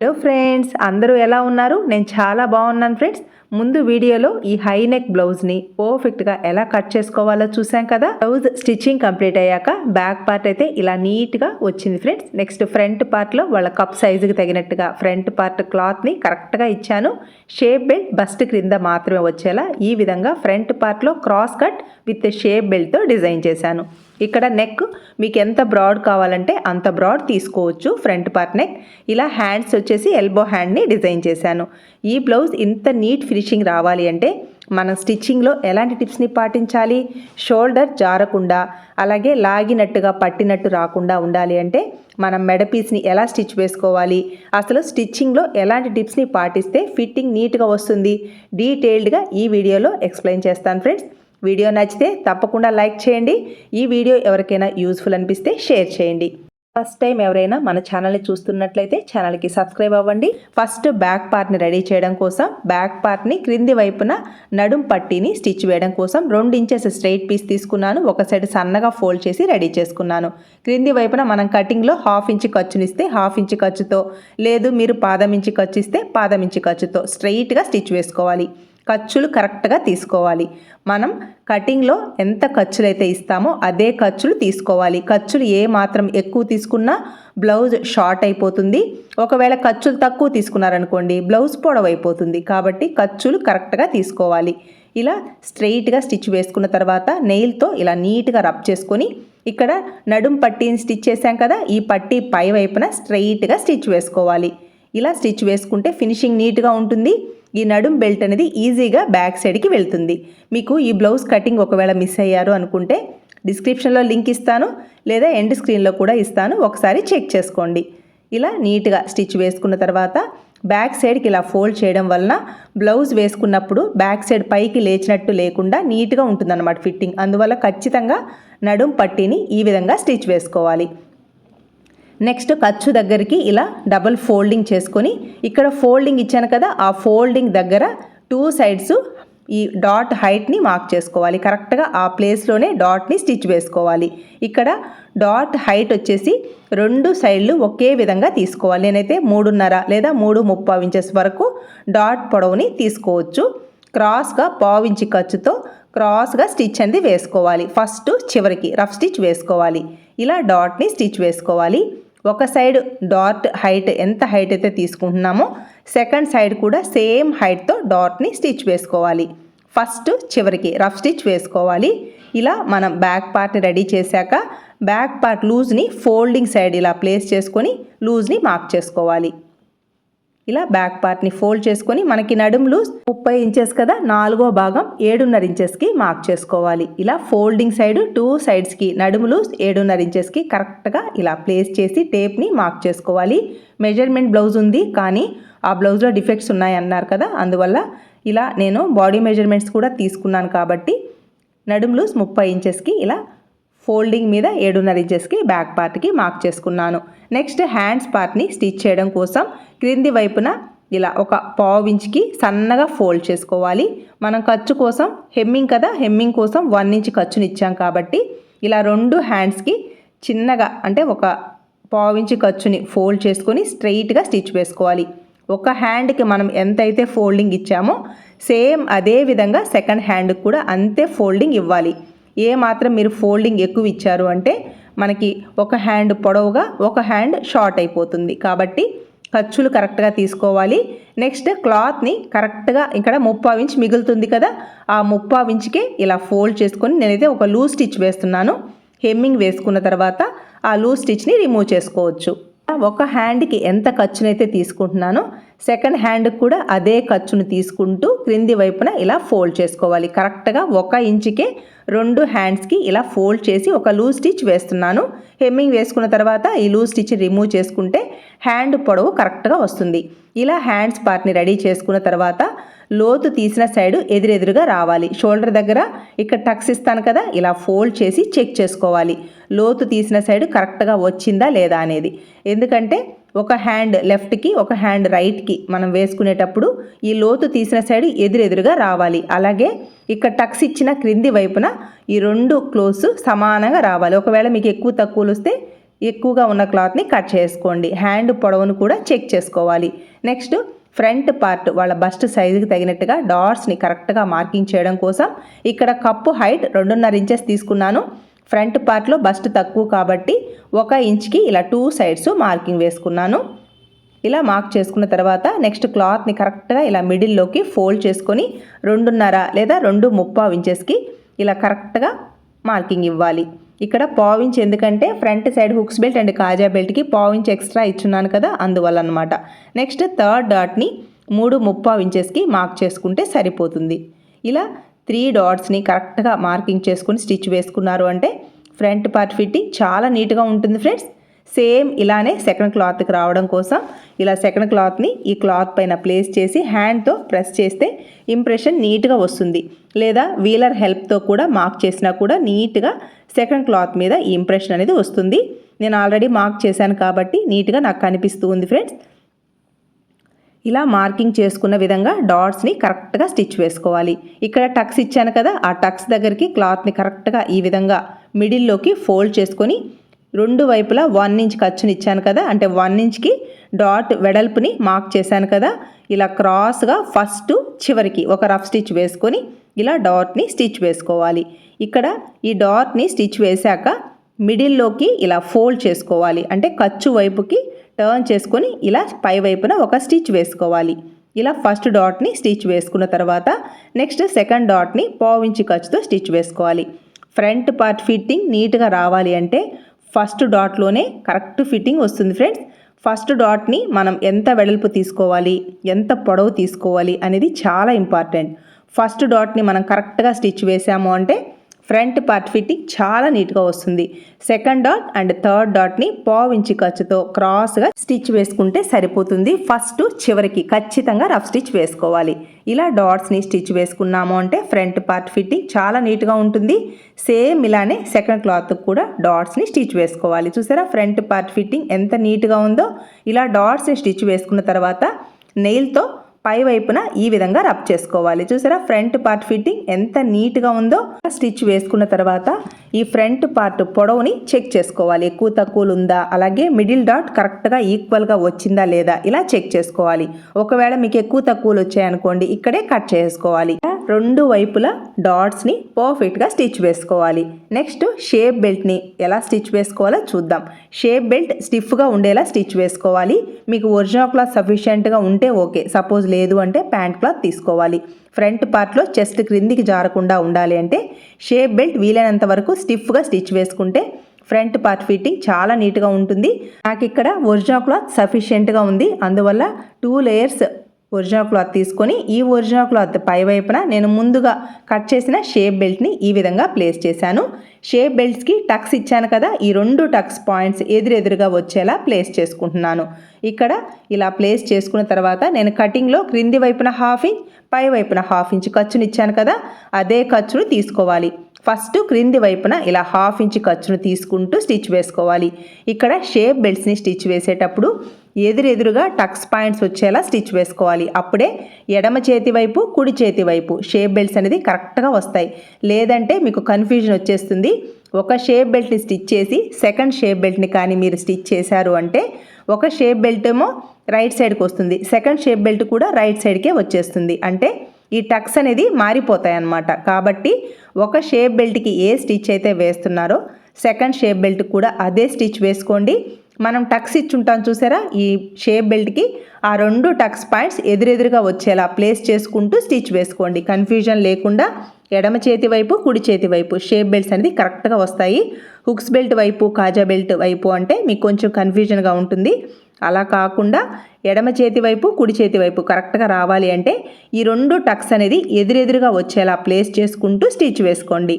Hello friends అందరూ ఎలా ఉన్నారు? నేను చాలా బాగున్నాను ఫ్రెండ్స్ ముందు వీడియోలో ఈ హై నెక్ బ్లౌజ్ని పర్ఫెక్ట్గా ఎలా కట్ చేసుకోవాలో చూసాం కదా? బ్లౌజ్ స్టిచ్చింగ్ కంప్లీట్ అయ్యాక బ్యాక్ పార్ట్ అయితే ఇలా నీట్గా వచ్చింది ఫ్రెండ్స్ నెక్స్ట్ ఫ్రంట్ పార్ట్లో వాళ్ళ కప్ సైజుకి తగినట్టుగా ఫ్రంట్ పార్ట్ క్లాత్ని కరెక్ట్గా ఇచ్చాను. షేప్ బెల్ట్ బస్ట్ క్రింద మాత్రమే వచ్చేలా ఈ విధంగా ఫ్రంట్ పార్ట్లో క్రాస్ కట్ విత్ షేప్ బెల్ట్తో డిజైన్ చేశాను. ఇక్కడ నెక్ మీకు ఎంత బ్రాడ్ కావాలంటే అంత బ్రాడ్ తీసుకోవచ్చు ఫ్రంట్ పార్ట్ నెక్ ఇలా హ్యాండ్స్ వచ్చేసి ఎల్బో హ్యాండ్ని డిజైన్ చేశాను. ఈ బ్లౌజ్ ఇంత నీట్ ఫినిషింగ్ రావాలి అంటే మనం స్టిచ్చింగ్లో ఎలాంటి టిప్స్ని పాటించాలి? షోల్డర్ జారకుండా అలాగే లాగినట్టుగా పట్టినట్టు రాకుండా ఉండాలి అంటే మనం మెడపీస్ని ఎలా స్టిచ్ వేసుకోవాలి? అసలు స్టిచ్చింగ్లో ఎలాంటి టిప్స్ని పాటిస్తే ఫిట్టింగ్ నీట్గా వస్తుంది? డీటెయిల్డ్గా ఈ వీడియోలో ఎక్స్ప్లెయిన్ చేస్తాను ఫ్రెండ్స్ వీడియో నచ్చితే తప్పకుండా లైక్ చేయండి. ఈ వీడియో ఎవరికైనా యూస్ఫుల్ అనిపిస్తే షేర్ చేయండి. ఫస్ట్ టైం ఎవరైనా మన ఛానల్ని చూస్తున్నట్లయితే ఛానల్కి సబ్స్క్రైబ్ అవ్వండి. ఫస్ట్ బ్యాక్ పార్ట్ని రెడీ చేయడం కోసం బ్యాక్ పార్ట్ని క్రింది వైపున నడుం పట్టీని స్టిచ్ వేయడం కోసం రెండు ఇంచెస్ స్ట్రైట్ పీస్ తీసుకున్నాను. ఒక సైడ్ సన్నగా ఫోల్డ్ చేసి రెడీ చేసుకున్నాను. క్రింది వైపున మనం కటింగ్లో హాఫ్ ఇంచ్ ఖర్చునిస్తే హాఫ్ ఇంచ్ ఖర్చుతో లేదు మీరు పాదం ఇంచి ఖర్చు ఇస్తే పాదం ఇంచి ఖర్చుతో స్ట్రైట్గా స్టిచ్ వేసుకోవాలి. ఖర్చులు కరెక్ట్గా తీసుకోవాలి. మనం కటింగ్లో ఎంత ఖర్చులు అయితే ఇస్తామో అదే ఖర్చులు తీసుకోవాలి. ఖర్చులు ఏ మాత్రం ఎక్కువ తీసుకున్నా బ్లౌజ్ షార్ట్ అయిపోతుంది. ఒకవేళ ఖర్చులు తక్కువ తీసుకున్నారనుకోండి బ్లౌజ్ పొడవైపోతుంది. కాబట్టి ఖర్చులు కరెక్ట్గా తీసుకోవాలి. ఇలా స్ట్రెయిట్గా స్టిచ్ వేసుకున్న తర్వాత నెయిల్తో ఇలా నీట్గా రబ్ చేసుకొని ఇక్కడ నడుం పట్టీని స్టిచ్ చేసాం కదా ఈ పట్టీ పై వైపున స్ట్రెయిట్గా స్టిచ్ వేసుకోవాలి. ఇలా స్టిచ్ వేసుకుంటే ఫినిషింగ్ నీట్గా ఉంటుంది. ఈ నడుం బెల్ట్ అనేది ఈజీగా బ్యాక్ సైడ్కి వెళ్తుంది. మీకు ఈ బ్లౌజ్ కటింగ్ ఒకవేళ మిస్ అయ్యారు అనుకుంటే డిస్క్రిప్షన్లో లింక్ ఇస్తాను లేదా ఎండ్ స్క్రీన్లో కూడా ఇస్తాను. ఒకసారి చెక్ చేసుకోండి. ఇలా నీట్గా స్టిచ్ వేసుకున్న తర్వాత బ్యాక్ సైడ్కి ఇలా ఫోల్డ్ చేయడం వలన బ్లౌజ్ వేసుకున్నప్పుడు బ్యాక్ సైడ్ పైకి లేచినట్టు లేకుండా నీట్గా ఉంటుందన్నమాట ఫిట్టింగ్. అందువల్ల ఖచ్చితంగా నడుం పట్టీని ఈ విధంగా స్టిచ్ వేసుకోవాలి. నెక్స్ట్ ఖర్చు దగ్గరికి ఇలా డబుల్ ఫోల్డింగ్ చేసుకొని ఇక్కడ ఫోల్డింగ్ ఇచ్చాను కదా ఆ ఫోల్డింగ్ దగ్గర టూ సైడ్స్ ఈ డాట్ హైట్ని మార్క్ చేసుకోవాలి. కరెక్ట్గా ఆ ప్లేస్లోనే డాట్ని స్టిచ్ వేసుకోవాలి. ఇక్కడ డాట్ హైట్ వచ్చేసి రెండు సైడ్లు ఒకే విధంగా తీసుకోవాలి. నేనైతే మూడున్నర లేదా మూడు ముప్పావు ఇంచెస్ వరకు డాట్ పొడవుని తీసుకోవచ్చు. క్రాస్గా పావించి ఖర్చుతో క్రాస్గా స్టిచ్ అనేది వేసుకోవాలి. ఫస్ట్ చివరికి రఫ్ స్టిచ్ వేసుకోవాలి. ఇలా డాట్ని స్టిచ్ వేసుకోవాలి. ఒక సైడ్ డాట్ హైట్ ఎంత హైట్ అయితే తీసుకుంటున్నామో సెకండ్ సైడ్ కూడా సేమ్ హైట్తో డాట్ని స్టిచ్ వేసుకోవాలి. ఫస్ట్ చివరికి రఫ్ స్టిచ్ వేసుకోవాలి. ఇలా మనం బ్యాక్ పార్ట్ని రెడీ చేశాక బ్యాక్ పార్ట్ లూజ్ని ఫోల్డింగ్ సైడ్ ఇలా ప్లేస్ చేసుకొని లూజ్ని మార్క్ చేసుకోవాలి. ఇలా బ్యాక్ పార్ట్ని ఫోల్డ్ చేసుకొని మనకి నడుములు ముప్పై ఇంచెస్ కదా నాలుగో భాగం ఏడున్నర ఇంచెస్కి మార్క్ చేసుకోవాలి. ఇలా ఫోల్డింగ్ సైడ్ టూ సైడ్స్కి నడుములు ఏడున్నర ఇంచెస్కి కరెక్ట్గా ఇలా ప్లేస్ చేసి టేప్ని మార్క్ చేసుకోవాలి. మెజర్మెంట్ బ్లౌజ్ ఉంది కానీ ఆ బ్లౌజ్లో డిఫెక్ట్స్ ఉన్నాయి అన్నారు కదా అందువల్ల ఇలా నేను బాడీ మెజర్మెంట్స్ కూడా తీసుకున్నాను కాబట్టి నడుము ముప్పై ఇంచెస్కి ఇలా ఫోల్డింగ్ మీద ఏడున్నర ఇంచెస్కి బ్యాక్ పార్ట్కి మార్క్ చేసుకున్నాను. నెక్స్ట్ హ్యాండ్స్ పార్ట్ని స్టిచ్ చేయడం కోసం క్రింది వైపున ఇలా ఒక పావు ఇంచ్కి సన్నగా ఫోల్డ్ చేసుకోవాలి. మనం ఖర్చు కోసం హెమ్మింగ్ కదా హెమ్మింగ్ కోసం వన్ ఇంచ్ ఖర్చుని ఇచ్చాం కాబట్టి ఇలా రెండు హ్యాండ్స్కి చిన్నగా అంటే ఒక పావు ఇంచ్ ఖర్చుని ఫోల్డ్ చేసుకొని స్ట్రైట్గా స్టిచ్ వేసుకోవాలి. ఒక హ్యాండ్కి మనం ఎంతైతే ఫోల్డింగ్ ఇచ్చామో సేమ్ అదే విధంగా సెకండ్ హ్యాండ్కి కూడా అంతే ఫోల్డింగ్ ఇవ్వాలి. ఏ మాత్రం మీరు ఫోల్డింగ్ ఎక్కువ ఇచ్చారు అంటే మనకి ఒక హ్యాండ్ పొడవుగా ఒక హ్యాండ్ షార్ట్ అయిపోతుంది. కాబట్టి ఖర్చులు కరెక్ట్గా తీసుకోవాలి. నెక్స్ట్ క్లాత్ని కరెక్ట్గా ఇక్కడ ముప్పావు ఇంచ్ మిగులుతుంది కదా ఆ ముప్పావు ఇంచ్కే ఇలా ఫోల్డ్ చేసుకొని నేనైతే ఒక లూజ్ స్టిచ్ వేస్తున్నాను. హెమ్మింగ్ వేసుకున్న తర్వాత ఆ లూజ్ స్టిచ్ని రిమూవ్ చేసుకోవచ్చు. ఒక హ్యాండ్కి ఎంత ఖర్చునైతే తీసుకుంటున్నానో సెకండ్ హ్యాండ్ కూడా అదే ఖర్చును తీసుకుంటూ క్రింది వైపున ఇలా ఫోల్డ్ చేసుకోవాలి. కరెక్ట్గా ఒక ఇంచుకే రెండు హ్యాండ్స్కి ఇలా ఫోల్డ్ చేసి ఒక లూజ్ స్టిచ్ వేస్తున్నాను. హెమ్మింగ్ వేసుకున్న తర్వాత ఈ లూజ్ స్టిచ్ రిమూవ్ చేసుకుంటే హ్యాండ్ పొడవు కరెక్ట్గా వస్తుంది. ఇలా హ్యాండ్స్ పార్ట్ని రెడీ చేసుకున్న తర్వాత లోతు తీసిన సైడ్ ఎదురెదురుగా రావాలి. షోల్డర్ దగ్గర ఇక్కడ టక్స్ ఇస్తాను కదా ఇలా ఫోల్డ్ చేసి చెక్ చేసుకోవాలి. లోతు తీసిన సైడ్ కరెక్ట్గా వచ్చిందా లేదా అనేది. ఎందుకంటే ఒక హ్యాండ్ లెఫ్ట్కి ఒక హ్యాండ్ రైట్కి మనం వేసుకునేటప్పుడు ఈ లోతు తీసిన సైడ్ ఎదురెదురుగా రావాలి. అలాగే ఇక్కడ టక్స్ ఇచ్చిన క్రింది వైపున ఈ రెండు క్లోజ్ సమానంగా రావాలి. ఒకవేళ మీకు ఎక్కువ తక్కువలు వస్తే ఎక్కువగా ఉన్న క్లాత్ని కట్ చేసుకోండి. హ్యాండ్ పొడవును కూడా చెక్ చేసుకోవాలి. నెక్స్ట్ ఫ్రంట్ పార్ట్ వాళ్ళ బస్ట్ సైజుకి తగినట్టుగా డాట్స్ని కరెక్ట్గా మార్కింగ్ చేయడం కోసం ఇక్కడ కప్పు హైట్ రెండున్నర ఇంచెస్ తీసుకున్నాను. ఫ్రంట్ పార్ట్లో బస్ట్ తక్కువ కాబట్టి ఒక ఇంచ్కి ఇలా టూ సైడ్స్ మార్కింగ్ వేసుకున్నాను. ఇలా మార్క్ చేసుకున్న తర్వాత నెక్స్ట్ క్లాత్ని కరెక్ట్గా ఇలా మిడిల్లోకి ఫోల్డ్ చేసుకొని రెండున్నర లేదా రెండు ముప్పావు ఇంచెస్కి ఇలా కరెక్ట్గా మార్కింగ్ ఇవ్వాలి. ఇక్కడ పావించ్ ఎందుకంటే front side hooks belt and కాజా బెల్ట్కి పావించ్ ఎక్స్ట్రా ఇచ్చున్నాను కదా అందువల్ల అనమాట నెక్స్ట్ థర్డ్ డాట్ని మూడు ముప్పావు ఇంచెస్కి మార్క్ చేసుకుంటే సరిపోతుంది. ఇలా త్రీ డాట్స్ని కరెక్ట్గా మార్కింగ్ చేసుకుని స్టిచ్ వేసుకున్నారు అంటే ఫ్రంట్ పార్ట్ ఫిట్టింగ్ చాలా నీట్గా ఉంటుంది ఫ్రెండ్స్. సేమ్ ఇలానే సెకండ్ క్లాత్కి రావడం కోసం ఇలా సెకండ్ క్లాత్ని ఈ క్లాత్ పైన ప్లేస్ చేసి హ్యాండ్తో ప్రెస్ చేస్తే ఇంప్రెషన్ నీట్గా వస్తుంది. లేదా వీలర్ హెల్ప్తో కూడా మార్క్ చేసినా కూడా నీట్గా సెకండ్ క్లాత్ మీద ఈ ఇంప్రెషన్ అనేది వస్తుంది. నేను ఆల్రెడీ మార్క్ చేశాను కాబట్టి నీట్గా నాకు కనిపిస్తూ ఉంది ఫ్రెండ్స్. ఇలా మార్కింగ్ చేసుకున్న విధంగా డాట్స్ని కరెక్ట్గా స్టిచ్ వేసుకోవాలి. ఇక్కడ టక్స్ ఇచ్చాను కదా ఆ టక్స్ దగ్గరికి క్లాత్ని కరెక్ట్గా ఈ విధంగా మిడిల్లోకి ఫోల్డ్ చేసుకొని రెండు వైపులా వన్ ఇంచ్ ఖర్చుని ఇచ్చాను కదా అంటే వన్ ఇంచ్కి డాట్ వెడల్పుని మార్క్ చేశాను కదా ఇలా క్రాస్గా ఫస్ట్ చివరికి ఒక రఫ్ స్టిచ్ వేసుకొని ఇలా డాట్ని స్టిచ్ వేసుకోవాలి. ఇక్కడ ఈ డాట్ని స్టిచ్ వేశాక మిడిల్లోకి ఇలా ఫోల్డ్ చేసుకోవాలి. అంటే ఖర్చు వైపుకి టర్న్ చేసుకొని ఇలా పై వైపున ఒక స్టిచ్ వేసుకోవాలి. ఇలా ఫస్ట్ డాట్ని స్టిచ్ వేసుకున్న తర్వాత నెక్స్ట్ సెకండ్ డాట్ని పావించి ఖర్చుతో స్టిచ్ వేసుకోవాలి. ఫ్రంట్ పార్ట్ ఫిట్టింగ్ నీట్గా రావాలి అంటే ఫస్ట్ డాట్లోనే కరెక్ట్ ఫిట్టింగ్ వస్తుంది ఫ్రెండ్స్ ఫస్ట్ డాట్ని మనం ఎంత వెడల్పు తీసుకోవాలి ఎంత పొడవు తీసుకోవాలి అనేది చాలా ఇంపార్టెంట్ ఫస్ట్ డాట్ని మనం కరెక్ట్గా స్టిచ్ వేసాము అంటే ఫ్రంట్ పార్ట్ ఫిట్టింగ్ చాలా నీట్గా వస్తుంది. సెకండ్ డాట్ అండ్ థర్డ్ డాట్ని పావు ఇంచి ఖర్చుతో క్రాస్గా స్టిచ్ వేసుకుంటే సరిపోతుంది. ఫస్ట్ చివరికి ఖచ్చితంగా రఫ్ స్టిచ్ వేసుకోవాలి. ఇలా డాట్స్ని స్టిచ్ వేసుకున్నాము అంటే ఫ్రంట్ పార్ట్ ఫిట్టింగ్ చాలా నీట్గా ఉంటుంది. సేమ్ ఇలానే సెకండ్ క్లాత్ కూడా డాట్స్ని స్టిచ్ వేసుకోవాలి. చూసారా? ఫ్రంట్ పార్ట్ ఫిట్టింగ్ ఎంత నీట్గా ఉందో. ఇలా డాట్స్ని స్టిచ్ వేసుకున్న తర్వాత నెయిల్తో పై వైపున ఈ విధంగా రబ్ చేసుకోవాలి. చూసారా? ఫ్రంట్ పార్ట్ ఫిట్టింగ్ ఎంత నీట్గా ఉందో స్టిచ్ వేసుకున్న తర్వాత ఈ ఫ్రంట్ పార్ట్ పొడవుని చెక్ చేసుకోవాలి. ఎక్కువ తక్కువలు ఉందా? అలాగే మిడిల్ డాట్ కరెక్ట్గా ఈక్వల్గా వచ్చిందా లేదా? ఇలా చెక్ చేసుకోవాలి. ఒకవేళ మీకు ఎక్కువ తక్కువలు వచ్చాయనుకోండి ఇక్కడే కట్ చేసుకోవాలి. రెండు వైపులా డాట్స్ని పర్ఫెక్ట్గా స్టిచ్ వేసుకోవాలి. నెక్స్ట్ షేప్ బెల్ట్ని ఎలా స్టిచ్ వేసుకోవాలో చూద్దాం. షేప్ బెల్ట్ స్టిఫ్గా ఉండేలా స్టిచ్ వేసుకోవాలి. మీకు ఒరిజినల్ క్లాత్ సఫిషియెంట్గా ఉంటే ఓకే సపోజ్ లేదు అంటే ప్యాంట్ క్లాత్ తీసుకోవాలి. ఫ్రంట్ పార్ట్లో చెస్ట్ క్రిందికి జారకుండా ఉండాలి అంటే షేప్ బెల్ట్ వీలైనంత వరకు స్టిఫ్గా స్టిచ్ వేసుకుంటే ఫ్రంట్ పార్ట్ ఫిట్టింగ్ చాలా నీట్గా ఉంటుంది. నాకు ఇక్కడ ఒరిజినల్ క్లాత్ సఫిషియెంట్గా ఉంది. అందువల్ల టూ లేయర్స్ ఒరిజినల్ క్లాత్ తీసుకొని ఈ ఒరిజినల్ క్లాత్ పై వైపున నేను ముందుగా కట్ చేసిన షేప్ బెల్ట్ని ఈ విధంగా ప్లేస్ చేశాను. షేప్ బెల్ట్స్కి టక్స్ ఇచ్చాను కదా ఈ రెండు టక్స్ పాయింట్స్ ఎదురెదురుగా వచ్చేలా ప్లేస్ చేసుకుంటున్నాను. ఇక్కడ ఇలా ప్లేస్ చేసుకున్న తర్వాత నేను కటింగ్లో క్రింది వైపున హాఫ్ ఇంచ్ పై వైపున హాఫ్ ఇంచ్ ఖర్చుని ఇచ్చాను కదా అదే ఖర్చును తీసుకోవాలి. ఫస్ట్ క్రింది వైపున ఇలా హాఫ్ ఇంచ్ ఖర్చును తీసుకుంటూ స్టిచ్ వేసుకోవాలి. ఇక్కడ షేప్ బెల్ట్స్ని స్టిచ్ వేసేటప్పుడు ఎదురెదురుగా టక్స్ పాయింట్స్ వచ్చేలా స్టిచ్ వేసుకోవాలి. అప్పుడే ఎడమ చేతి వైపు కుడి చేతి వైపు షేప్ బెల్ట్స్ అనేది కరెక్ట్గా వస్తాయి. లేదంటే మీకు కన్ఫ్యూజన్ వచ్చేస్తుంది. ఒక షేప్ బెల్ట్ని స్టిచ్ చేసి సెకండ్ షేప్ బెల్ట్ని కానీ మీరు స్టిచ్ చేశారు అంటే ఒక షేప్ బెల్ట్ ఏమో రైట్ సైడ్కి వస్తుంది. సెకండ్ షేప్ బెల్ట్ కూడా రైట్ సైడ్కే వచ్చేస్తుంది. అంటే ఈ టక్స్ అనేది మారిపోతాయి అన్నమాట. కాబట్టి ఒక షేప్ బెల్ట్కి ఏ స్టిచ్ అయితే వేస్తున్నారో సెకండ్ షేప్ బెల్ట్ కూడా అదే స్టిచ్ వేసుకోండి. మనం టక్స్ ఇచ్చుంటాం చూసారా? ఈ షేప్ బెల్ట్కి ఆ రెండు టక్స్ పాయింట్స్ ఎదురెదురుగా వచ్చేలా ప్లేస్ చేసుకుంటూ స్టిచ్ వేసుకోండి. కన్ఫ్యూజన్ లేకుండా ఎడమ చేతి వైపు కుడి చేతి వైపు షేప్ బెల్ట్స్ అనేది కరెక్ట్గా వస్తాయి. హుక్స్ బెల్ట్ వైపు కాజా బెల్ట్ వైపు అంటే మీకు కొంచెం కన్ఫ్యూజన్గా ఉంటుంది. అలా కాకుండా ఎడమ చేతి వైపు కుడి చేతి వైపు కరెక్ట్గా రావాలి అంటే ఈ రెండు టక్స్ అనేది ఎదురెదురుగా వచ్చేలా ప్లేస్ చేసుకుంటూ స్టిచ్ వేసుకోండి.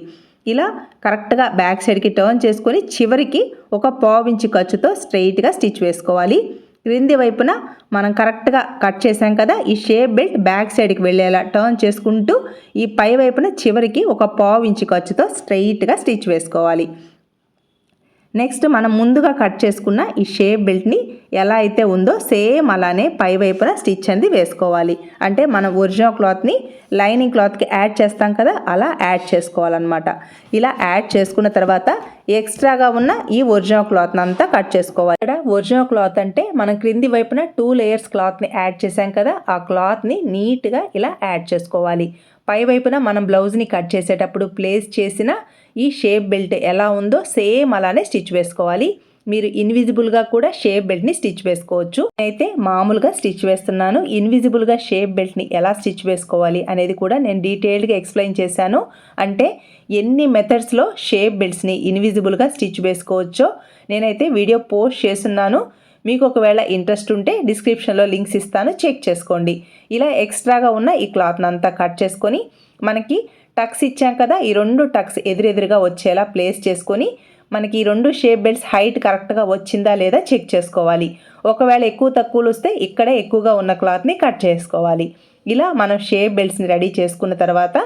ఇలా కరెక్ట్గా బ్యాక్ సైడ్కి టర్న్ చేసుకొని చివరికి ఒక పావించి ఖర్చుతో స్ట్రైట్గా స్టిచ్ వేసుకోవాలి. క్రింది వైపున మనం కరెక్ట్గా కట్ చేసాం కదా ఈ షేప్ బెల్ట్ బ్యాక్ సైడ్కి వెళ్ళేలా టర్న్ చేసుకుంటూ ఈ పై వైపున చివరికి ఒక పావు ఇంచు ఖర్చుతో స్ట్రైట్గా స్టిచ్ వేసుకోవాలి. నెక్స్ట్ మనం ముందుగా కట్ చేసుకున్న ఈ షేప్ బెల్ట్ని ఎలా అయితే ఉందో సేమ్ అలానే పై వైపున స్టిచ్ అనేది వేసుకోవాలి. అంటే మనం ఒరిజినల్ క్లాత్ని లైనింగ్ క్లాత్కి యాడ్ చేస్తాం కదా అలా యాడ్ చేసుకోవాలన్నమాట. ఇలా యాడ్ చేసుకున్న తర్వాత ఎక్స్ట్రాగా ఉన్న ఈ ఒరిజినల్ క్లాత్ని అంతా కట్ చేసుకోవాలి. ఇక్కడ ఒరిజినల్ క్లాత్ అంటే మనం క్రింది వైపున టూ లేయర్స్ క్లాత్ని యాడ్ చేసాం కదా ఆ క్లాత్ని నీట్గా ఇలా యాడ్ చేసుకోవాలి. పై వైపున మనం బ్లౌజ్ని కట్ చేసేటప్పుడు ప్లేస్ చేసిన ఈ షేప్ బెల్ట్ ఎలా ఉందో సేమ్ అలానే స్టిచ్ వేసుకోవాలి. మీరు ఇన్విజిబుల్గా కూడా షేప్ బెల్ట్ని స్టిచ్ వేసుకోవచ్చు. అయితే మామూలుగా స్టిచ్ వేస్తున్నాను. ఇన్విజిబుల్గా షేప్ బెల్ట్ని ఎలా స్టిచ్ వేసుకోవాలి అనేది కూడా నేను డీటెయిల్డ్గా ఎక్స్ప్లెయిన్ చేశాను. అంటే ఎన్ని మెథడ్స్లో షేప్ బెల్ట్స్ని ఇన్విజిబుల్గా స్టిచ్ వేసుకోవచ్చో నేనైతే వీడియో పోస్ట్ చేస్తున్నాను. మీకు ఒకవేళ ఇంట్రెస్ట్ ఉంటే డిస్క్రిప్షన్లో లింక్స్ ఇస్తాను చెక్ చేసుకోండి. ఇలా ఎక్స్ట్రాగా ఉన్న ఈ క్లాత్ని అంతా కట్ చేసుకొని మనకి టక్స్ ఇచ్చాం కదా ఈ రెండు టక్స్ ఎదురెదురుగా వచ్చేలా ప్లేస్ చేసుకొని మనకి ఈ రెండు షేప్ బెల్ట్స్ హైట్ కరెక్ట్గా వచ్చిందా లేదా చెక్ చేసుకోవాలి. ఒకవేళ ఎక్కువ తక్కువలు వస్తే ఇక్కడే ఎక్కువగా ఉన్న క్లాత్ని కట్ చేసుకోవాలి. ఇలా మనం షేప్ బెల్ట్స్ని రెడీ చేసుకున్న తర్వాత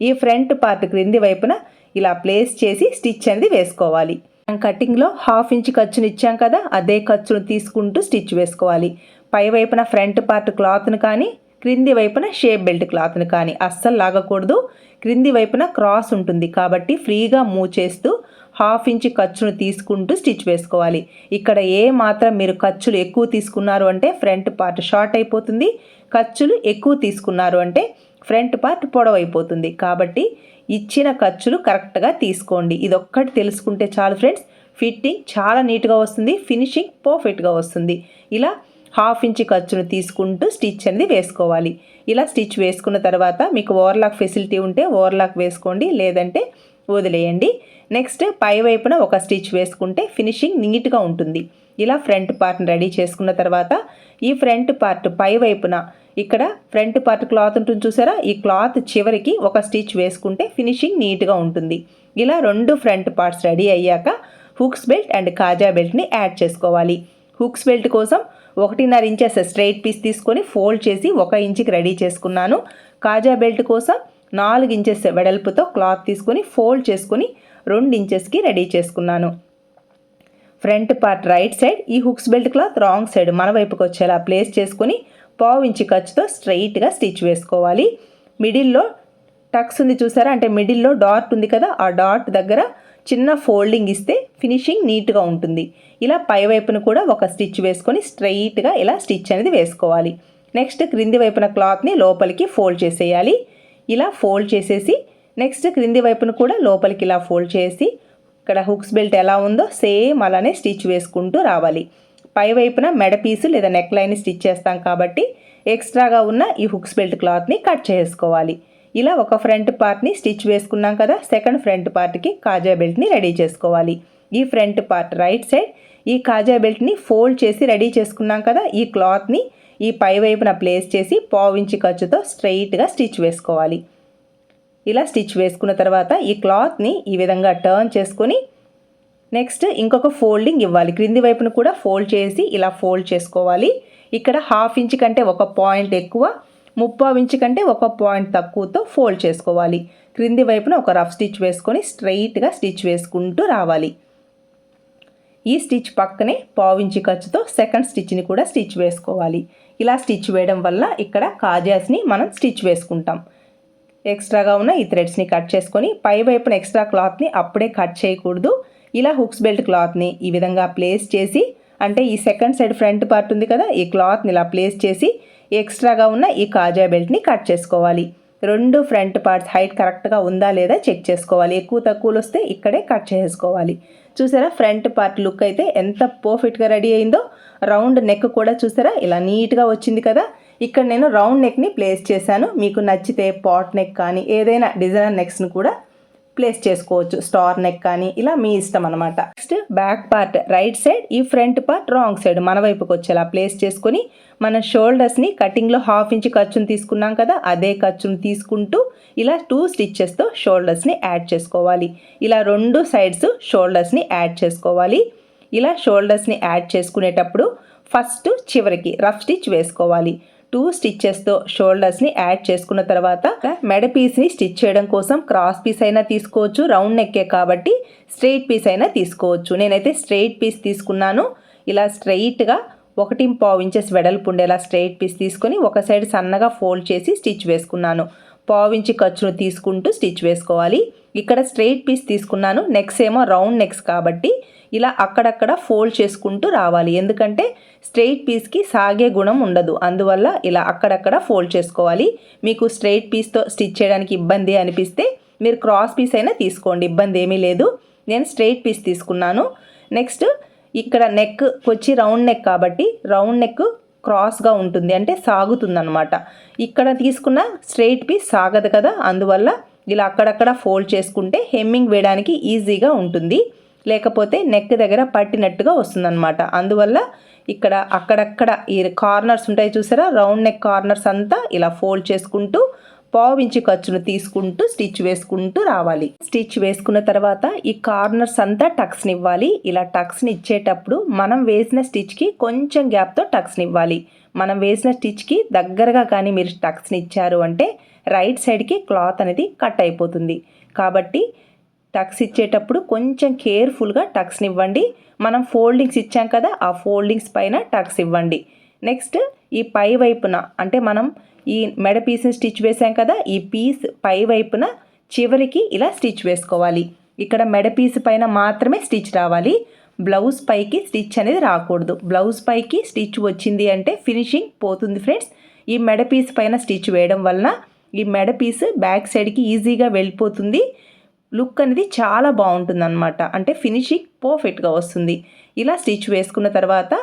ఈ ఫ్రంట్ పార్ట్ క్రింది వైపున ఇలా ప్లేస్ చేసి స్టిచ్ అనేది వేసుకోవాలి. కటింగ్లో హాఫ్ ఇంచ్ ఖర్చును ఇచ్చాం కదా అదే ఖర్చును తీసుకుంటూ స్టిచ్ వేసుకోవాలి. పై వైపున ఫ్రంట్ పార్ట్ క్లాత్ను కానీ క్రింది వైపున షేప్ బెల్ట్ క్లాత్ను కానీ అస్సలు లాగకూడదు. క్రింది వైపున క్రాస్ ఉంటుంది కాబట్టి ఫ్రీగా మూవ్ చేస్తూ హాఫ్ ఇంచ్ ఖర్చును తీసుకుంటూ స్టిచ్ వేసుకోవాలి. ఇక్కడ ఏ మాత్రం మీరు ఖర్చులు ఎక్కువ తీసుకున్నారు అంటే ఫ్రంట్ పార్ట్ షార్ట్ అయిపోతుంది. ఖర్చులు ఎక్కువ తీసుకున్నారు అంటే ఫ్రంట్ పార్ట్ పొడవైపోతుంది. కాబట్టి ఇచ్చిన ఖర్చులు కరెక్ట్గా తీసుకోండి. ఇది ఒక్కటి తెలుసుకుంటే చాలు ఫ్రెండ్స్. ఫిట్టింగ్ చాలా నీట్గా వస్తుంది. ఫినిషింగ్ పర్ఫెక్ట్గా వస్తుంది. ఇలా హాఫ్ ఇంచ్ ఖర్చును తీసుకుంటూ స్టిచ్ అనేది వేసుకోవాలి. ఇలా స్టిచ్ వేసుకున్న తర్వాత మీకు ఓవర్లాక్ ఫెసిలిటీ ఉంటే ఓవర్లాక్ వేసుకోండి లేదంటే వదిలేయండి. నెక్స్ట్ పై వైపున ఒక స్టిచ్ వేసుకుంటే ఫినిషింగ్ నీట్గా ఉంటుంది. ఇలా ఫ్రంట్ పార్ట్ని రెడీ చేసుకున్న తర్వాత ఈ ఫ్రంట్ పార్ట్ పై వైపున ఇక్కడ ఫ్రంట్ పార్ట్ క్లాత్ ఉంటుంది చూసారా? ఈ క్లాత్ చివరికి ఒక స్టిచ్ వేసుకుంటే ఫినిషింగ్ నీట్గా ఉంటుంది. ఇలా రెండు ఫ్రంట్ పార్ట్స్ రెడీ అయ్యాక హుక్స్ బెల్ట్ అండ్ కాజా బెల్ట్ని యాడ్ చేసుకోవాలి. హుక్స్ బెల్ట్ కోసం ఒకటిన్నర ఇంచెస్ స్ట్రైట్ పీస్ తీసుకొని ఫోల్డ్ చేసి ఒక ఇంచుకి రెడీ చేసుకున్నాను. కాజా బెల్ట్ కోసం నాలుగు ఇంచెస్ వెడల్పుతో క్లాత్ తీసుకొని ఫోల్డ్ చేసుకొని రెండు ఇంచెస్కి రెడీ చేసుకున్నాను. ఫ్రంట్ పార్ట్ రైట్ సైడ్ ఈ hooks belt cloth wrong side మన వైపుకి వచ్చేలా ప్లేస్ చేసుకొని పావు ఇంచి ఖర్చుతో స్ట్రైట్గా స్టిచ్ వేసుకోవాలి. మిడిల్లో టక్స్ ఉంది చూసారా? అంటే మిడిల్లో డాట్ ఉంది కదా ఆ డాట్ దగ్గర చిన్న ఫోల్డింగ్ ఇస్తే ఫినిషింగ్ నీట్గా ఉంటుంది. ఇలా పై వైపున కూడా ఒక స్టిచ్ వేసుకొని స్ట్రైట్గా ఇలా స్టిచ్ అనేది వేసుకోవాలి. నెక్స్ట్ క్రింది వైపున క్లాత్ని లోపలికి ఫోల్డ్ చేసేయాలి. ఇలా ఫోల్డ్ చేసేసి నెక్స్ట్ క్రింది వైపున కూడా లోపలికి ఇలా ఫోల్డ్ చేసి ఇక్కడ హుక్స్ బెల్ట్ ఎలా ఉందో సేమ్ అలానే స్టిచ్ వేసుకుంటూ రావాలి. పై వైపున మెడ పీసు లేదా నెక్ లైన్ స్టిచ్ చేస్తాం కాబట్టి ఎక్స్ట్రాగా ఉన్న ఈ హుక్స్ బెల్ట్ క్లాత్ని కట్ చేసుకోవాలి. ఇలా ఒక ఫ్రంట్ పార్ట్ని స్టిచ్ వేసుకున్నాం కదా సెకండ్ ఫ్రంట్ పార్ట్కి కాజా బెల్ట్ని రెడీ చేసుకోవాలి. ఈ ఫ్రంట్ పార్ట్ రైట్ సైడ్ ఈ కాజా బెల్ట్ని ఫోల్డ్ చేసి రెడీ చేసుకున్నాం కదా ఈ క్లాత్ని ఈ పై వైపున ప్లేస్ చేసి పావించి ఖర్చుతో స్ట్రైట్గా స్టిచ్ వేసుకోవాలి. ఇలా స్టిచ్ వేసుకున్న తర్వాత ఈ క్లాత్ని ఈ విధంగా టర్న్ చేసుకొని నెక్స్ట్ ఇంకొక ఫోల్డింగ్ ఇవ్వాలి. క్రింది వైపున కూడా ఫోల్డ్ చేసి ఇలా ఫోల్డ్ చేసుకోవాలి. ఇక్కడ హాఫ్ ఇంచ్ కంటే ఒక పాయింట్ ఎక్కువ ముప్పావు ఇంచ్ కంటే ఒక పాయింట్ తక్కువతో ఫోల్డ్ చేసుకోవాలి. క్రింది వైపున ఒక రఫ్ స్టిచ్ వేసుకొని స్ట్రైట్గా స్టిచ్ వేసుకుంటూ రావాలి. ఈ స్టిచ్ పక్కనే పావించి ఖర్చుతో సెకండ్ స్టిచ్ని కూడా స్టిచ్ వేసుకోవాలి. ఇలా స్టిచ్ వేయడం వల్ల ఇక్కడ కాజాస్ని మనం స్టిచ్ వేసుకుంటాం. ఎక్స్ట్రాగా ఉన్న ఈ థ్రెడ్స్ని కట్ చేసుకొని పై వైపున ఎక్స్ట్రా క్లాత్ని అప్పుడే కట్ చేయకూడదు. ఇలా హుక్స్ బెల్ట్ క్లాత్ని ఈ విధంగా ప్లేస్ చేసి అంటే ఈ సెకండ్ సైడ్ ఫ్రంట్ పార్ట్ ఉంది కదా ఈ క్లాత్ని ఇలా ప్లేస్ చేసి ఎక్స్ట్రాగా ఉన్న ఈ కాజా బెల్ట్ని కట్ చేసుకోవాలి. రెండు ఫ్రంట్ పార్ట్స్ హైట్ కరెక్ట్గా ఉందా లేదా చెక్ చేసుకోవాలి. ఎక్కువ తక్కువలు వస్తే ఇక్కడే కట్ చేసుకోవాలి. చూసారా ఫ్రంట్ పార్ట్ లుక్ అయితే ఎంత పర్ఫెక్ట్గా రెడీ అయిందో. రౌండ్ నెక్ కూడా చూసారా ఇలా నీట్గా వచ్చింది కదా. ఇక్కడ నేను రౌండ్ నెక్ని ప్లేస్ చేశాను. మీకు నచ్చితే పాట్ నెక్ కానీ ఏదైనా డిజైనర్ నెక్స్ని కూడా ప్లేస్ చేసుకోవచ్చు. స్టార్ నెక్ కానీ ఇలా మీ ఇష్టం అనమాట next back part right side ఈ ఫ్రంట్ పార్ట్ రాంగ్ సైడ్ మన వైపుకి వచ్చేలా ప్లేస్ చేసుకొని మన షోల్డర్స్ని కటింగ్లో హాఫ్ ఇంచ్ ఖర్చును తీసుకున్నాం కదా అదే ఖర్చును తీసుకుంటూ ఇలా టూ స్టిచ్చెస్తో షోల్డర్స్ని యాడ్ చేసుకోవాలి. ఇలా రెండు సైడ్స్ షోల్డర్స్ని యాడ్ చేసుకోవాలి. ఇలా షోల్డర్స్ని యాడ్ చేసుకునేటప్పుడు ఫస్ట్ చివరికి రఫ్ స్టిచ్ వేసుకోవాలి. టూ స్టిచ్చెస్తో షోల్డర్స్ని యాడ్ చేసుకున్న తర్వాత మెడ పీస్ని స్టిచ్ చేయడం కోసం క్రాస్ పీస్ అయినా తీసుకోవచ్చు రౌండ్ నెక్కే కాబట్టి స్ట్రెయిట్ పీస్ అయినా తీసుకోవచ్చు. నేనైతే స్ట్రెయిట్ పీస్ తీసుకున్నాను. ఇలా స్ట్రెయిట్గా ఒకటి పావు ఇంచెస్ వెడల్పు ఉండేలా స్ట్రెయిట్ పీస్ తీసుకొని ఒక సైడ్ సన్నగా ఫోల్డ్ చేసి స్టిచ్ వేసుకున్నాను. పావు ఇంచి ఖర్చును తీసుకుంటూ స్టిచ్ వేసుకోవాలి. ఇక్కడ స్ట్రెయిట్ పీస్ తీసుకున్నాను. నెక్స్ ఏమో రౌండ్ నెక్స్ కాబట్టి ఇలా అక్కడక్కడ ఫోల్డ్ చేసుకుంటూ రావాలి. ఎందుకంటే స్ట్రెయిట్ పీస్కి సాగే గుణం ఉండదు. అందువల్ల ఇలా అక్కడక్కడ ఫోల్డ్ చేసుకోవాలి. మీకు స్ట్రెయిట్ పీస్తో స్టిచ్ చేయడానికి ఇబ్బంది అనిపిస్తే మీరు క్రాస్ పీస్ అయినా తీసుకోండి. ఇబ్బంది ఏమీ లేదు. నేను స్ట్రెయిట్ పీస్ తీసుకున్నాను. నెక్స్ట్ ఇక్కడ నెక్ వచ్చి రౌండ్ నెక్ కాబట్టి రౌండ్ నెక్ క్రాస్గా ఉంటుంది. అంటే సాగుతుందనమాట ఇక్కడ తీసుకున్న స్ట్రెయిట్ పీస్ సాగదు కదా. అందువల్ల ఇలా అక్కడక్కడ ఫోల్డ్ చేసుకుంటే హెమ్మింగ్ వేయడానికి ఈజీగా ఉంటుంది. లేకపోతే నెక్ దగ్గర పట్టినట్టుగా వస్తుందన్నమాట. అందువల్ల ఇక్కడ అక్కడక్కడ ఈ కార్నర్స్ ఉంటాయి చూసారా? రౌండ్ నెక్ కార్నర్స్ అంతా ఇలా ఫోల్డ్ చేసుకుంటూ పావించి ఖర్చును తీసుకుంటూ స్టిచ్ వేసుకుంటూ రావాలి. స్టిచ్ వేసుకున్న తర్వాత ఈ కార్నర్స్ అంతా టక్స్ని ఇవ్వాలి ఇలా టక్స్ని ఇచ్చేటప్పుడు మనం వేసిన స్టిచ్కి కొంచెం గ్యాప్తో టక్స్ని ఇవ్వాలి మనం వేసిన స్టిచ్కి దగ్గరగా కానీ మీరు టక్స్ని ఇచ్చారు అంటే రైట్ సైడ్కి క్లాత్ అనేది కట్ అయిపోతుంది. కాబట్టి టక్స్ ఇచ్చేటప్పుడు కొంచెం కేర్ఫుల్గా టక్స్ని ఇవ్వండి మనం ఫోల్డింగ్స్ ఇచ్చాం కదా ఆ ఫోల్డింగ్స్ పైన టక్స్ ఇవ్వండి. నెక్స్ట్ ఈ పై వైపున అంటే మనం ఈ మెడ పీస్ని స్టిచ్ వేసాం కదా ఈ పీస్ పై వైపున చివరికి ఇలా స్టిచ్ వేసుకోవాలి. ఇక్కడ మెడ పీస్ పైన మాత్రమే స్టిచ్ రావాలి. బ్లౌజ్ పైకి స్టిచ్ అనేది రాకూడదు. బ్లౌజ్ పైకి స్టిచ్ వచ్చింది అంటే ఫినిషింగ్ పోతుంది ఫ్రెండ్స్. ఈ మెడ పీస్ పైన స్టిచ్ వేయడం వలన ఈ మెడ పీస్ బ్యాక్ సైడ్కి ఈజీగా వెళ్ళిపోతుంది. లుక్ అనేది చాలా బాగుంటుంది అనమాట అంటే ఫినిషింగ్ పర్ఫెక్ట్గా వస్తుంది. ఇలా స్టిచ్ వేసుకున్న తర్వాత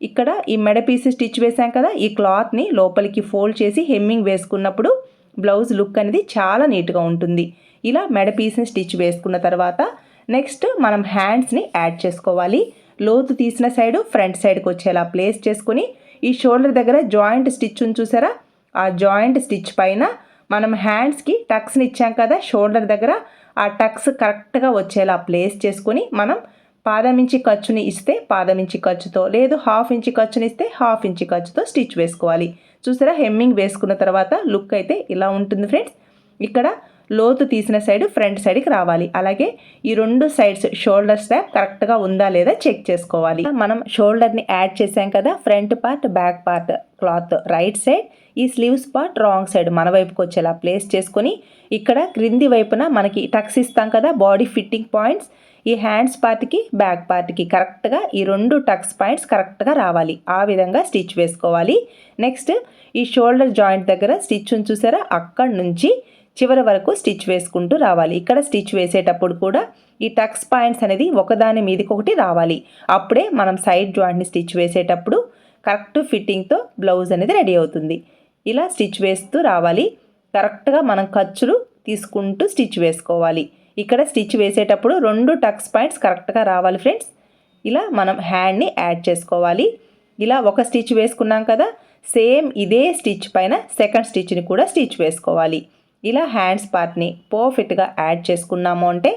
ఇక్కడ ఈ మెడ పీస్ స్టిచ్ వేసాం కదా ఈ క్లాత్ని లోపలికి ఫోల్డ్ చేసి హెమ్మింగ్ వేసుకున్నప్పుడు బ్లౌజ్ లుక్ అనేది చాలా నీట్గా ఉంటుంది. ఇలా మెడ పీస్ని స్టిచ్ వేసుకున్న తర్వాత నెక్స్ట్ మనం హ్యాండ్స్ని యాడ్ చేసుకోవాలి. లోతు తీసిన సైడు ఫ్రంట్ సైడ్కి వచ్చేలా ప్లేస్ చేసుకుని ఈ షోల్డర్ దగ్గర జాయింట్ స్టిచ్ చూసారా? ఆ జాయింట్ స్టిచ్ పైన మనం హ్యాండ్స్కి టక్స్ని ఇచ్చాం కదా షోల్డర్ దగ్గర ఆ టక్స్ కరెక్ట్గా వచ్చేలా ప్లేస్ చేసుకొని మనం పాదం ఇంచి ఖర్చుని ఇస్తే పాదం ఇంచి ఖర్చుతో లేదు హాఫ్ ఇంచి ఖర్చుని ఇస్తే హాఫ్ ఇంచి ఖర్చుతో స్టిచ్ వేసుకోవాలి. చూసారా హెమ్మింగ్ వేసుకున్న తర్వాత లుక్ అయితే ఇలా ఉంటుంది ఫ్రెండ్స్ ఇక్కడ లోతు తీసిన సైడ్ ఫ్రంట్ సైడ్కి రావాలి. అలాగే ఈ రెండు సైడ్స్ షోల్డర్ స్ట్రాప్ కరెక్ట్గా ఉందా లేదా చెక్ చేసుకోవాలి. మనం షోల్డర్ని యాడ్ చేసాం కదా front part back part cloth right side ఈ స్లీవ్స్ పార్ట్ రాంగ్ సైడ్ మన వైపుకి వచ్చేలా ప్లేస్ చేసుకొని ఇక్కడ క్రింది వైపున మనకి టక్స్ ఇస్తాం కదా బాడీ ఫిట్టింగ్ పాయింట్స్. ఈ హ్యాండ్స్ పార్ట్కి బ్యాక్ పార్ట్కి కరెక్ట్గా ఈ రెండు టక్స్ పాయింట్స్ కరెక్ట్గా రావాలి. ఆ విధంగా స్టిచ్ వేసుకోవాలి. నెక్స్ట్ ఈ షోల్డర్ జాయింట్ దగ్గర స్టిచ్ చూసారా? అక్కడి నుంచి చివరి వరకు స్టిచ్ వేసుకుంటూ రావాలి. ఇక్కడ స్టిచ్ వేసేటప్పుడు కూడా ఈ టక్స్ పాయింట్స్ అనేది ఒకదాని మీదకి ఒకటి రావాలి. అప్పుడే మనం సైడ్ జాయింట్ని స్టిచ్ వేసేటప్పుడు కరెక్ట్ ఫిట్టింగ్తో బ్లౌజ్ అనేది రెడీ అవుతుంది. ఇలా స్టిచ్ వేస్తూ రావాలి. కరెక్ట్గా మనం ఖర్చులు తీసుకుంటూ స్టిచ్ వేసుకోవాలి. ఇక్కడ స్టిచ్ వేసేటప్పుడు రెండు టక్స్ పాయింట్స్ కరెక్ట్గా రావాలి ఫ్రెండ్స్. ఇలా మనం హ్యాండ్ని యాడ్ చేసుకోవాలి. ఇలా ఒక స్టిచ్ వేసుకున్నాం కదా సేమ్ ఇదే స్టిచ్ పైన సెకండ్ స్టిచ్ని కూడా స్టిచ్ వేసుకోవాలి. ఇలా హ్యాండ్స్ పార్ట్ని పర్ఫెక్ట్గా యాడ్ చేసుకున్నాము అంటే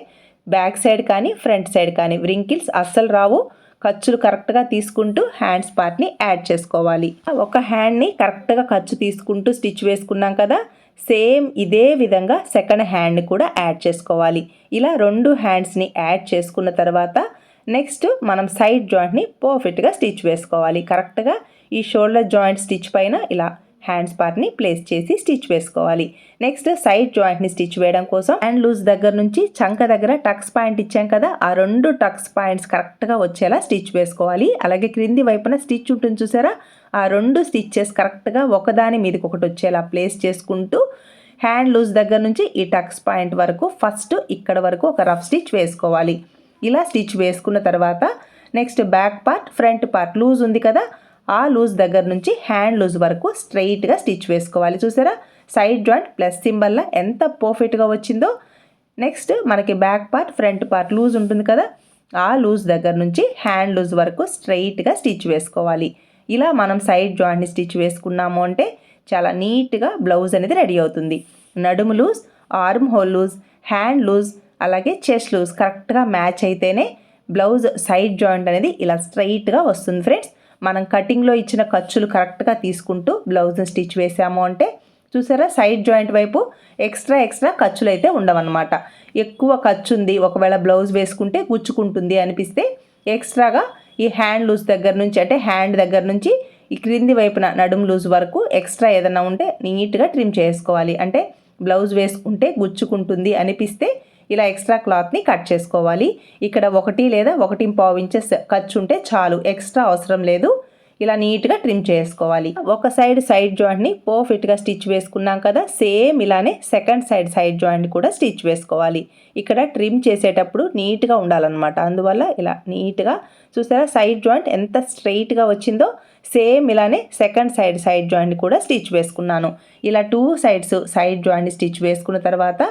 బ్యాక్ సైడ్ కానీ ఫ్రంట్ సైడ్ కానీ వ్రింకిల్స్ అస్సలు రావు. ఖర్చులు కరెక్ట్గా తీసుకుంటూ హ్యాండ్స్ పార్ట్ని యాడ్ చేసుకోవాలి. ఒక హ్యాండ్ని కరెక్ట్గా ఖర్చు తీసుకుంటూ స్టిచ్ వేసుకున్నాం కదా సేమ్ ఇదే విధంగా సెకండ్ హ్యాండ్ని కూడా యాడ్ చేసుకోవాలి. ఇలా రెండు హ్యాండ్స్ని యాడ్ చేసుకున్న తర్వాత నెక్స్ట్ మనం సైడ్ జాయింట్ని పర్ఫెక్ట్గా స్టిచ్ వేసుకోవాలి. కరెక్ట్గా ఈ షోల్డర్ జాయింట్ స్టిచ్ పైన ఇలా హ్యాండ్స్ పార్ట్ని ప్లేస్ చేసి స్టిచ్ వేసుకోవాలి. నెక్స్ట్ సైడ్ జాయింట్ని స్టిచ్ వేయడం కోసం హ్యాండ్ లూజ్ దగ్గర నుంచి చంక దగ్గర టక్స్ పాయింట్ ఇచ్చాం కదా ఆ రెండు టక్స్ పాయింట్స్ కరెక్ట్గా వచ్చేలా స్టిచ్ వేసుకోవాలి. అలాగే క్రింది వైపున స్టిచ్ ఉంటుంది చూసారా ఆ రెండు స్టిచ్చెస్ కరెక్ట్గా ఒకదాని మీదకి ఒకటి వచ్చేలా ప్లేస్ చేసుకుంటూ హ్యాండ్ లూజ్ దగ్గర నుంచి ఈ టక్స్ పాయింట్ వరకు ఫస్ట్ ఇక్కడ వరకు ఒక రఫ్ స్టిచ్ వేసుకోవాలి. ఇలా స్టిచ్ వేసుకున్న తర్వాత next back part front part loose ఉంది కదా ఆ లూజ్ దగ్గర నుంచి హ్యాండ్ లూజ్ వరకు స్ట్రైట్గా స్టిచ్ వేసుకోవాలి. చూసారా? సైడ్ జాయింట్ ప్లస్ సింబల్లా ఎంత పర్ఫెక్ట్గా వచ్చిందో. నెక్స్ట్ మనకి back part front part loose ఉంటుంది కదా? ఆ లూజ్ దగ్గర నుంచి హ్యాండ్ లూజ్ వరకు స్ట్రైట్గా స్టిచ్ వేసుకోవాలి. ఇలా మనం సైడ్ జాయింట్ని స్టిచ్ వేసుకున్నాము అంటే చాలా నీట్గా బ్లౌజ్ అనేది రెడీ అవుతుంది. నడుము loose arm hole loose hand loose అలాగే చెస్ట్ లూజ్ కరెక్ట్గా మ్యాచ్ అయితేనే బ్లౌజ్ సైడ్ జాయింట్ అనేది ఇలా స్ట్రైట్గా వస్తుంది ఫ్రెండ్స్. మనం కటింగ్లో ఇచ్చిన ఖర్చులు కరెక్ట్గా తీసుకుంటూ బ్లౌజ్ని స్టిచ్ వేసాము అంటే చూసారా? సైడ్ జాయింట్ వైపు ఎక్స్ట్రా ఎక్స్ట్రా ఖర్చులు అయితే ఉండవన్నమాట. ఎక్కువ ఖర్చు ఉంది ఒకవేళ బ్లౌజ్ వేసుకుంటే గుచ్చుకుంటుంది అనిపిస్తే ఎక్స్ట్రాగా ఈ హ్యాండ్ లూజ్ దగ్గర నుంచి అంటే హ్యాండ్ దగ్గర నుంచి ఈ క్రింది వైపున నడుము లూజ్ వరకు ఎక్స్ట్రా ఏదైనా ఉంటే నీట్గా ట్రిమ్ చేసుకోవాలి. అంటే బ్లౌజ్ వేసుకుంటే గుచ్చుకుంటుంది అనిపిస్తే ఇలా ఎక్స్ట్రా క్లాత్ని కట్ చేసుకోవాలి. ఇక్కడ ఒకటి లేదా ఒకటి పావు ఇంచెస్ ఖర్చు ఉంటే చాలు ఎక్స్ట్రా అవసరం లేదు. ఇలా నీట్గా ట్రిమ్ చేసుకోవాలి. ఒక సైడ్ సైడ్ జాయింట్ని పర్ఫెక్ట్గా స్టిచ్ వేసుకున్నాం కదా సేమ్ ఇలానే సెకండ్ సైడ్ సైడ్ జాయింట్ కూడా స్టిచ్ వేసుకోవాలి. ఇక్కడ ట్రిమ్ చేసేటప్పుడు నీట్గా ఉండాలన్నమాట. అందువల్ల ఇలా నీట్గా చూసారా సైడ్ జాయింట్ ఎంత స్ట్రైట్గా వచ్చిందో సేమ్ ఇలానే సెకండ్ సైడ్ సైడ్ జాయింట్ కూడా స్టిచ్ వేసుకున్నాను. ఇలా two sides side joint stitch వేసుకున్న తర్వాత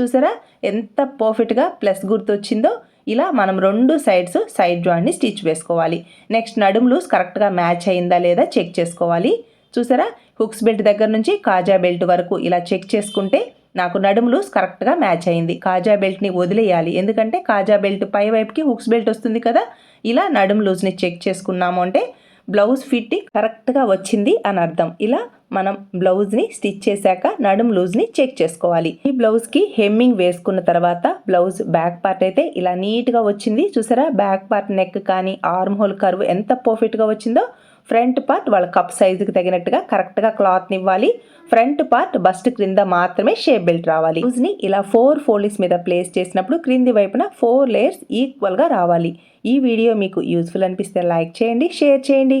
చూసారా? ఎంత పర్ఫెక్ట్గా ప్లస్ గుర్తు వచ్చిందో ఇలా మనం రెండు సైడ్స్ సైడ్ జాయింట్ని స్టిచ్ వేసుకోవాలి. నెక్స్ట్ నడుము లూజ్ కరెక్ట్గా మ్యాచ్ అయిందా లేదా చెక్ చేసుకోవాలి. చూసారా? హుక్స్ బెల్ట్ దగ్గర నుంచి కాజా బెల్ట్ వరకు ఇలా చెక్ చేసుకుంటే నాకు నడుము లూజ్ కరెక్ట్గా మ్యాచ్ అయింది. కాజా బెల్ట్ని వదిలేయాలి. ఎందుకంటే కాజా బెల్ట్ పై వైపుకి హుక్స్ బెల్ట్ వస్తుంది కదా? ఇలా నడుము లూజ్ని చెక్ చేసుకున్నాము అంటే బ్లౌజ్ ఫిట్టింగ్ కరెక్ట్గా వచ్చింది అని అర్థం. ఇలా మనం బ్లౌజ్ని స్టిచ్ చేశాక నడుము లూజ్ని చెక్ చేసుకోవాలి. ఈ బ్లౌజ్కి హెమ్మింగ్ వేసుకున్న తర్వాత బ్లౌజ్ బ్యాక్ పార్ట్ అయితే ఇలా నీట్గా వచ్చింది. చూసారా? బ్యాక్ పార్ట్ నెక్ కానీ ఆర్మ్ హోల్ కర్వ్ ఎంత పర్ఫెక్ట్గా వచ్చిందో ఫ్రంట్ పార్ట్ వాళ్ళ కప్ సైజుకి తగినట్టుగా కరెక్ట్గా క్లాత్ని ఇవ్వాలి. ఫ్రంట్ పార్ట్ బస్ట్ క్రింద మాత్రమే షేప్ బెల్ట్ రావాలి. బ్లౌజ్ని ఇలా ఫోర్ ఫోల్డింగ్స్ మీద ప్లేస్ చేసినప్పుడు క్రింది వైపున ఫోర్ లేయర్స్ ఈక్వల్గా రావాలి. ఈ వీడియో మీకు యూస్ఫుల్ అనిపిస్తే లైక్ చేయండి షేర్ చేయండి.